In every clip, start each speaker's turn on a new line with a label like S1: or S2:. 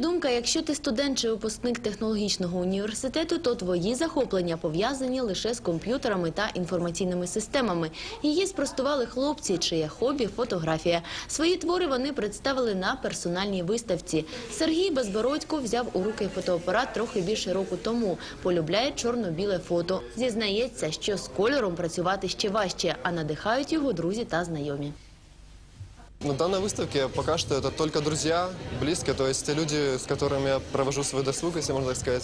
S1: думка, якщо ти студент чи випускник технологічного університету, то твої захоплення пов'язані лише з комп'ютерами та інформаційними системами. Її спростували хлопці, чиє хобі фотографія. Свої твори вони представили на персональній виставці. Сергій Безбородько взяв у руки фотоапарат трохи більше року тому. Полюбляє чорно-біле фото. Зізнається, що з кольором працювати ще важче, а надихають його друзі та знайомі.
S2: На данной выставке пока что это только друзья, близкие, то есть те люди, с которыми я провожу свой досуг, если можно так сказать.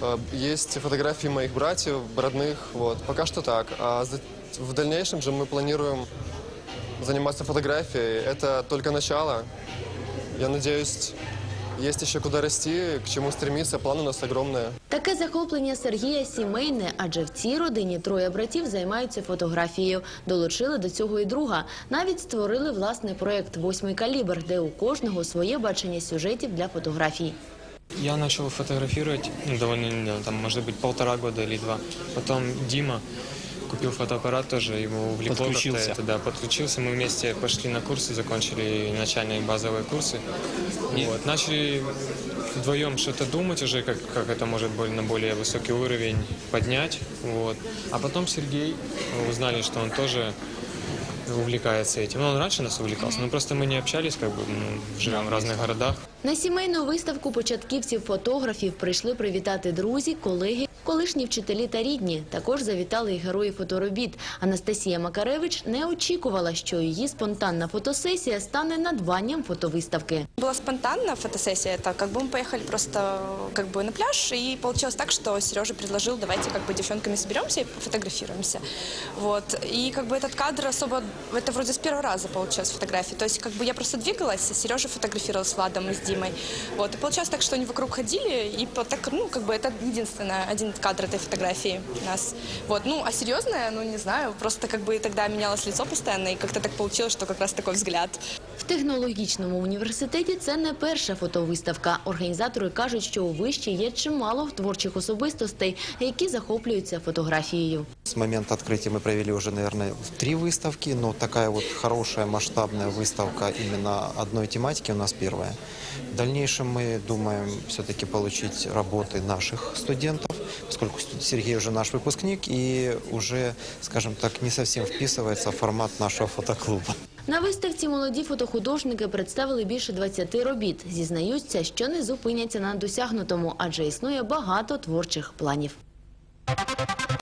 S2: Э, Есть фотографии моих братьев, родных, вот. Пока что так. А за- в дальнейшем же мы планируем заниматься фотографией. Это только начало. Я надеюсь, есть еще куда расти, к чему стремиться. Планы у нас огромные.
S1: Таке захоплення Сергія сімейне, адже в цій родині троє братів займаються фотографією. Долучили до цього і друга. Навіть створили власний проект Восьмий калібр, де у кожного своє бачення сюжетів для фотографій.
S3: Я начал фотографировать ну, довольно недавно, там, может быть, полтора года или два. Потом Дима купил фотоаппарат тоже, его увлекло как-то
S4: Подключился.
S3: это, да, подключился. Мы вместе пошли на курсы, закончили начальные базовые курсы. Вот, начали вдвоем что-то думать уже, как, как это может более, на более высокий уровень поднять. Вот. А потом Сергей, мы узнали, что он тоже увлекается этим. Ну, он раньше нас увлекался, но просто мы не общались, как бы, ну, живем в разных городах.
S1: На сімейну виставку початківців-фотографів прийшли привітати друзі, колеги, колишні вчителі та рідні. Також завітали і герої фоторобіт. Анастасія Макаревич не очікувала, що її спонтанна фотосесія стане надбанням фотовиставки.
S5: Была спонтанная фотосессия, это как бы мы поехали просто как бы на пляж, и получилось так, что Сережа предложил, давайте как бы девчонками соберемся и пофотографируемся. Вот. И как бы этот кадр особо, это вроде с первого раза получилось фотографии. То есть как бы я просто двигалась, а Сережа фотографировал с Владом и с Димой. Вот. И получалось так, что они вокруг ходили, и по- так, ну, как бы это единственное, один кадр этой фотографии нас. Вот. Ну, а серьезное, ну, не знаю, просто как бы тогда менялось лицо постоянно, и как-то так получилось, что как раз такой взгляд.
S1: В технологічному університеті це не перша фотовиставка. Організатори кажуть, що у вищі є чимало творчих особистостей, які захоплюються фотографією.
S6: С момента открытия мы провели уже, наверное, три выставки, но такая вот хорошая масштабная выставка именно одной тематики у нас первая. В дальнейшем мы думаем все-таки получить работы наших студентов, поскольку сту- Сергей уже наш выпускник и уже, скажем так, не совсем вписывается в формат нашего фотоклуба.
S1: На виставці молоді фотохудожники представили більше 20 робіт. Зізнаються, що не зупиняться на досягнутому, адже існує багато творчих планів.